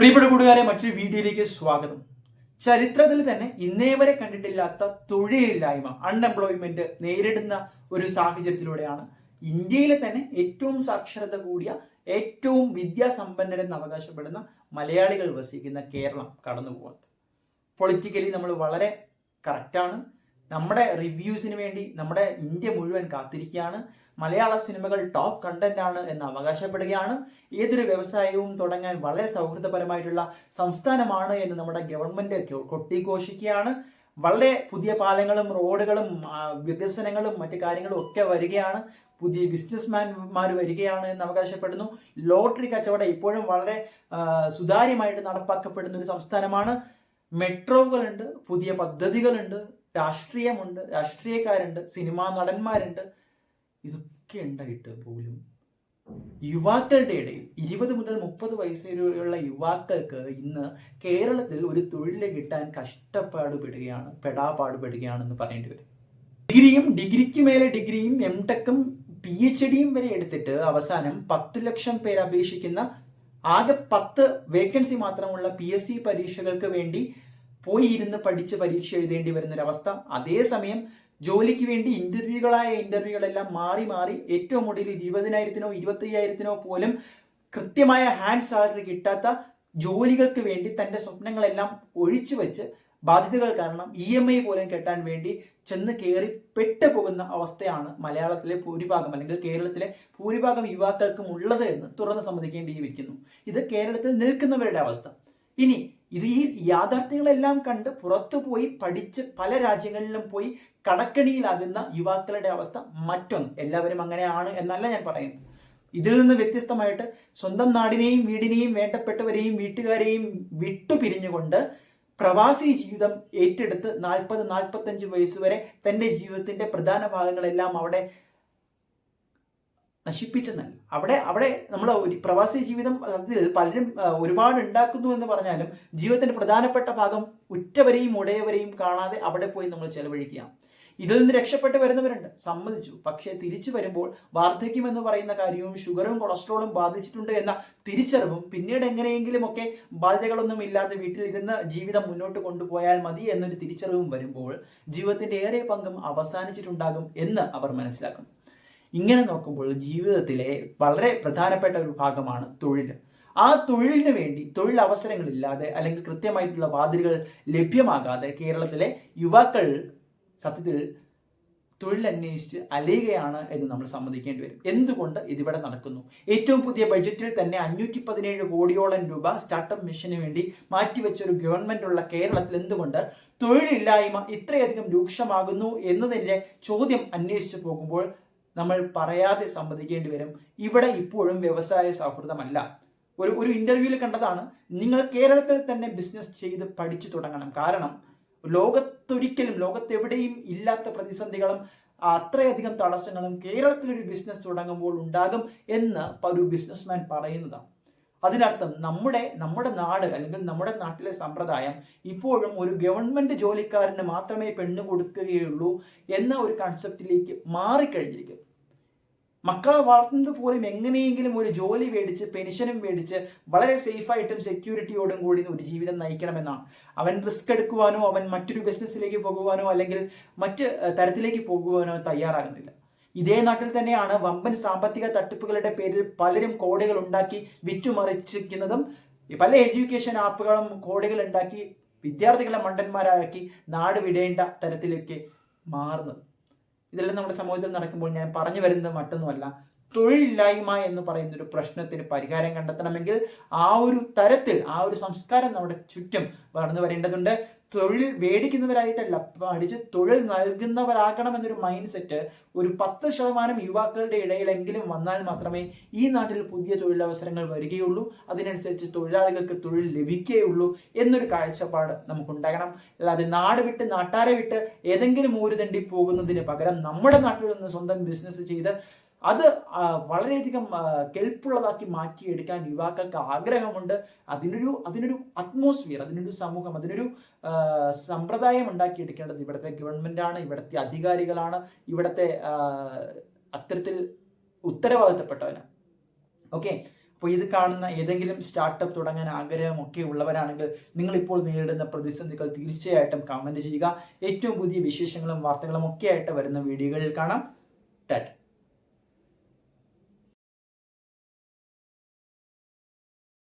പ്രിയപ്പെട്ട കൂട്ടുകാരെ മറ്റൊരു വീഡിയോയിലേക്ക് സ്വാഗതം. ചരിത്രത്തിൽ തന്നെ ഇന്നേ വരെ കണ്ടിട്ടില്ലാത്ത തൊഴിലില്ലായ്മ അൺഎംപ്ലോയ്മെന്റ് നേരിടുന്ന ഒരു സാഹചര്യത്തിലൂടെയാണ് ഇന്ത്യയിലെ തന്നെ ഏറ്റവും സാക്ഷരത കൂടിയ ഏറ്റവും വിദ്യാസമ്പന്നരെന്ന് അവകാശപ്പെടുന്ന മലയാളികൾ വസിക്കുന്ന കേരളം കടന്നു പോകുന്നത് പൊളിറ്റിക്കലി നമ്മൾ വളരെ കറക്റ്റാണ് നമ്മുടെ റിവ്യൂസിന് വേണ്ടി നമ്മുടെ ഇന്ത്യ മുഴുവൻ കാത്തിരിക്കുകയാണ്. മലയാള സിനിമകൾ ടോപ്പ് കണ്ടന്റ് ആണ് എന്ന് അവകാശപ്പെടുകയാണ്. ഏതൊരു വ്യവസായവും തുടങ്ങാൻ വളരെ സൗഹൃദപരമായിട്ടുള്ള സംസ്ഥാനമാണ് എന്ന് നമ്മുടെ ഗവൺമെന്റ് കൊട്ടിഘോഷിക്കുകയാണ്. വളരെ പുതിയ പാലങ്ങളും റോഡുകളും വികസനങ്ങളും മറ്റു കാര്യങ്ങളും ഒക്കെ വരികയാണ്. പുതിയ ബിസിനസ്മാൻമാർ വരികയാണ് എന്ന് അവകാശപ്പെടുന്നു. ലോട്ടറി കച്ചവടം ഇപ്പോഴും വളരെ സുതാര്യമായിട്ട് നടപ്പാക്കപ്പെടുന്ന ഒരു സംസ്ഥാനമാണ്. മെട്രോകളുണ്ട് പുതിയ പദ്ധതികളുണ്ട് രാഷ്ട്രീയമുണ്ട് രാഷ്ട്രീയക്കാരുണ്ട് സിനിമാ നടന്മാരുണ്ട്. ഇതൊക്കെ ഉണ്ടായിട്ട് പോലും യുവാക്കളുടെ ഇടയിൽ ഇരുപത് മുതൽ മുപ്പത് വയസ്സുള്ള യുവാക്കൾക്ക് ഇന്ന് കേരളത്തിൽ ഒരു തൊഴിൽ കിട്ടാൻ കഷ്ടപ്പാടുപെടുകയാണ് പെടാപാടുപെടുകയാണെന്ന് പറയേണ്ടി വരും. ഡിഗ്രിയും ഡിഗ്രിക്ക് മേലെ ഡിഗ്രിയും എം ടെക്കും പി എച്ച് ഡിയും വരെ എടുത്തിട്ട് അവസാനം പത്ത് ലക്ഷം പേര് അപേക്ഷിക്കുന്ന ആകെ പത്ത് വേക്കൻസി മാത്രമുള്ള പി എസ് സി പരീക്ഷകൾക്ക് വേണ്ടി പോയി ഇരുന്ന് പഠിച്ച് പരീക്ഷ എഴുതേണ്ടി വരുന്ന ഒരു അവസ്ഥ അതേസമയം ജോലിക്ക് വേണ്ടി ഇന്റർവ്യൂകളായ ഇന്റർവ്യൂകളെല്ലാം മാറി മാറി ഏറ്റവും ഒടുവിൽ ഇരുപതിനായിരത്തിനോ ഇരുപത്തി അയ്യായിരത്തിനോ പോലും കൃത്യമായ ഹാൻഡ് സാലറി കിട്ടാത്ത ജോലികൾക്ക് വേണ്ടി തന്റെ സ്വപ്നങ്ങളെല്ലാം ഒഴിച്ചു വെച്ച് ബാധ്യതകൾ കാരണം ഇ എം ഐ പോലും കെട്ടാൻ വേണ്ടി ചെന്ന് കയറി പെട്ടുപോകുന്ന അവസ്ഥയാണ് മലയാളത്തിലെ ഭൂരിഭാഗം അല്ലെങ്കിൽ കേരളത്തിലെ ഭൂരിഭാഗം യുവാക്കൾക്കും ഉള്ളത് എന്ന് തുറന്ന് സമ്മതിക്കേണ്ടിയിരിക്കുന്നു. ഇത് കേരളത്തിൽ നിൽക്കുന്നവരുടെ അവസ്ഥ. ഇനി ഇത് ഈ യാഥാർത്ഥ്യങ്ങളെല്ലാം കണ്ട് പുറത്തു പോയി പഠിച്ച് പല രാജ്യങ്ങളിലും പോയി കടക്കണിയിലാകുന്ന യുവാക്കളുടെ അവസ്ഥ മറ്റൊന്ന്. എല്ലാവരും അങ്ങനെയാണ് എന്നല്ല ഞാൻ പറയുന്നത്. ഇതിൽ നിന്ന് വ്യത്യസ്തമായിട്ട് സ്വന്തം നാടിനെയും വീടിനെയും വേണ്ടപ്പെട്ടവരെയും വീട്ടുകാരെയും വിട്ടുപിരിഞ്ഞുകൊണ്ട് പ്രവാസി ജീവിതം ഏറ്റെടുത്ത് നാൽപ്പത് നാൽപ്പത്തഞ്ച് വയസ്സ് വരെ തന്റെ ജീവിതത്തിന്റെ പ്രധാന ഭാഗങ്ങളെല്ലാം അവിടെ നശിപ്പിച്ചെന്നല്ല. അവിടെ അവിടെ നമ്മൾ പ്രവാസി ജീവിതം അതിൽ പലരും ഒരുപാട് ഉണ്ടാക്കുന്നു എന്ന് പറഞ്ഞാലും ജീവിതത്തിന്റെ പ്രധാനപ്പെട്ട ഭാഗം ഉറ്റവരെയും ഉടയവരെയും കാണാതെ അവിടെ പോയി നമ്മൾ ചെലവഴിക്കുകയാണ്. ഇതിൽ നിന്ന് രക്ഷപ്പെട്ട് വരുന്നവരുണ്ട്. സമ്മതിച്ചു. പക്ഷേ തിരിച്ചു വരുമ്പോൾ വാർദ്ധക്യം എന്ന് പറയുന്ന കാര്യവും ഷുഗറും കൊളസ്ട്രോളും ബാധിച്ചിട്ടുണ്ട് എന്ന തിരിച്ചറിവും പിന്നീട് എങ്ങനെയെങ്കിലും ഒക്കെ ബാധ്യതകളൊന്നും ഇല്ലാതെ വീട്ടിലിരുന്ന് ജീവിതം മുന്നോട്ട് കൊണ്ടുപോയാൽ മതി എന്നൊരു തിരിച്ചറിവും വരുമ്പോൾ ജീവിതത്തിന്റെ ഏറെ പങ്കും അവസാനിച്ചിട്ടുണ്ടാകും എന്ന് അവർ മനസ്സിലാക്കുന്നു. ഇങ്ങനെ നോക്കുമ്പോൾ ജീവിതത്തിലെ വളരെ പ്രധാനപ്പെട്ട ഒരു ഭാഗമാണ് തൊഴിൽ. ആ തൊഴിലിന് വേണ്ടി തൊഴിൽ അവസരങ്ങളില്ലാതെ അല്ലെങ്കിൽ കൃത്യമായിട്ടുള്ള വാതിലുകൾ ലഭ്യമാകാതെ കേരളത്തിലെ യുവാക്കൾ സത്യത്തിൽ തൊഴിൽ അന്വേഷിച്ച് അലയുകയാണ് എന്ന് നമ്മൾ സമ്മതിക്കേണ്ടി വരും. എന്തുകൊണ്ട് ഇതിവിടെ നടക്കുന്നു? ഏറ്റവും പുതിയ ബജറ്റിൽ തന്നെ അഞ്ഞൂറ്റി പതിനേഴ് കോടിയോളം രൂപ സ്റ്റാർട്ടപ്പ് മിഷന് വേണ്ടി മാറ്റിവെച്ച ഒരു ഗവൺമെന്റ് ഉള്ള കേരളത്തിൽ എന്തുകൊണ്ട് തൊഴിലില്ലായ്മ ഇത്രയധികം രൂക്ഷമാകുന്നു എന്നതിന്റെ ചോദ്യം അന്വേഷിച്ചു പോകുമ്പോൾ നമ്മൾ പറയാതെ സമ്മതിക്കേണ്ടി വരും. ഇവിടെ ഇപ്പോഴും വ്യവസായ സൗഹൃദമല്ല. ഒരു ഒരു ഇന്റർവ്യൂവിൽ കണ്ടതാണ് നിങ്ങൾ കേരളത്തിൽ തന്നെ ബിസിനസ് ചെയ്ത് പഠിച്ചു തുടങ്ങണം. കാരണം ലോകത്തൊരിക്കലും ലോകത്തെവിടെയും ഇല്ലാത്ത പ്രതിസന്ധികളും അത്രയധികം തടസ്സങ്ങളും കേരളത്തിലൊരു ബിസിനസ് തുടങ്ങുമ്പോൾ ഉണ്ടാകും എന്ന് ഒരു ബിസിനസ്മാൻ പറയുന്നതാണ്. അതിനർത്ഥം നമ്മുടെ നമ്മുടെ നാട് അല്ലെങ്കിൽ നമ്മുടെ നാട്ടിലെ സമ്പ്രദായം ഇപ്പോഴും ഒരു ഗവൺമെന്റ് ജോലിക്കാരന് മാത്രമേ പെണ്ണ് കൊടുക്കുകയുള്ളൂ എന്ന ഒരു കൺസെപ്റ്റിലേക്ക് മാറിക്കഴിഞ്ഞിരിക്കും. മക്കളെ വളർത്തുന്നത് പോലും എങ്ങനെയെങ്കിലും ഒരു ജോലി മേടിച്ച് പെൻഷനും മേടിച്ച് വളരെ സേഫായിട്ടും സെക്യൂരിറ്റിയോടും കൂടി ഒരു ജീവിതം നയിക്കണമെന്നാണ്. അവൻ റിസ്ക് എടുക്കുവാനോ അവൻ മറ്റൊരു ബിസിനസ്സിലേക്ക് പോകുവാനോ അല്ലെങ്കിൽ മറ്റ് തരത്തിലേക്ക് പോകുവാനോ തയ്യാറാകുന്നില്ല. ഇതേ നാട്ടിൽ തന്നെയാണ് വമ്പൻ സാമ്പത്തിക തട്ടിപ്പുകളുടെ പേരിൽ പലരും കോടികൾ ഉണ്ടാക്കി വിറ്റുമറിച്ചിരിക്കുന്നതും പല എഡ്യൂക്കേഷൻ ആപ്പുകളും കോടികൾ ഉണ്ടാക്കി വിദ്യാർത്ഥികളെ മണ്ടന്മാരാക്കി നാട് വിടേണ്ട തരത്തിലേക്ക് മാറുന്നത്. ഇതെല്ലാം നമ്മുടെ സമൂഹത്തിൽ നടക്കുമ്പോൾ ഞാൻ പറഞ്ഞു വരുന്നത് മറ്റൊന്നുമല്ല. തൊഴിലില്ലായ്മ എന്ന് പറയുന്ന ഒരു പ്രശ്നത്തിന് പരിഹാരം കണ്ടെത്തണമെങ്കിൽ ആ ഒരു തരത്തിൽ ആ ഒരു സംസ്കാരം നമ്മുടെ ചുറ്റും വളർന്നു വരേണ്ടതുണ്ട്. തൊഴിൽ മേടിക്കുന്നവരായിട്ടല്ല പഠിച്ച് തൊഴിൽ നൽകുന്നവരാക്കണം എന്നൊരു മൈൻഡ് സെറ്റ് ഒരു പത്ത് ശതമാനം യുവാക്കളുടെ ഇടയിലെങ്കിലും വന്നാൽ മാത്രമേ ഈ നാട്ടിൽ പുതിയ തൊഴിലവസരങ്ങൾ വരികയുള്ളൂ. അതിനനുസരിച്ച് തൊഴിലാളികൾക്ക് തൊഴിൽ ലഭിക്കുകയുള്ളൂ എന്നൊരു കാഴ്ചപ്പാട് നമുക്കുണ്ടാകണം. അല്ലാതെ നാട് വിട്ട് നാട്ടാരെ വിട്ട് ഏതെങ്കിലും ഊരുതണ്ടി പോകുന്നതിന് പകരം നമ്മുടെ നാട്ടിൽ നിന്ന് സ്വന്തം ബിസിനസ് ചെയ്ത് അത് വളരെയധികം കെൽപ്പുള്ളതാക്കി മാറ്റിയെടുക്കാൻ യുവാക്കൾക്ക് ആഗ്രഹമുണ്ട്. അതിനൊരു അതിനൊരു അറ്റ്മോസ്ഫിയർ അതിനൊരു സമൂഹം അതിനൊരു സമ്പ്രദായം ഉണ്ടാക്കിയെടുക്കേണ്ടത് ഇവിടുത്തെ ഗവൺമെന്റാണ് ഇവിടുത്തെ അധികാരികളാണ് ഇവിടുത്തെ അത്തരത്തിൽ ഉത്തരവാദിത്തപ്പെട്ടവനാണ് ഓക്കെ? അപ്പോൾ ഇത് കാണുന്ന ഏതെങ്കിലും സ്റ്റാർട്ടപ്പ് തുടങ്ങാൻ ആഗ്രഹമൊക്കെ ഉള്ളവരാണെങ്കിൽ നിങ്ങളിപ്പോൾ നേരിടുന്ന പ്രതിസന്ധികൾ തീർച്ചയായിട്ടും കമന്റ് ചെയ്യുക. ഏറ്റവും പുതിയ വിശേഷങ്ങളും വാർത്തകളും ഒക്കെ ആയിട്ട് വരുന്ന വീഡിയോകളിൽ കാണാം. ടാറ്റ.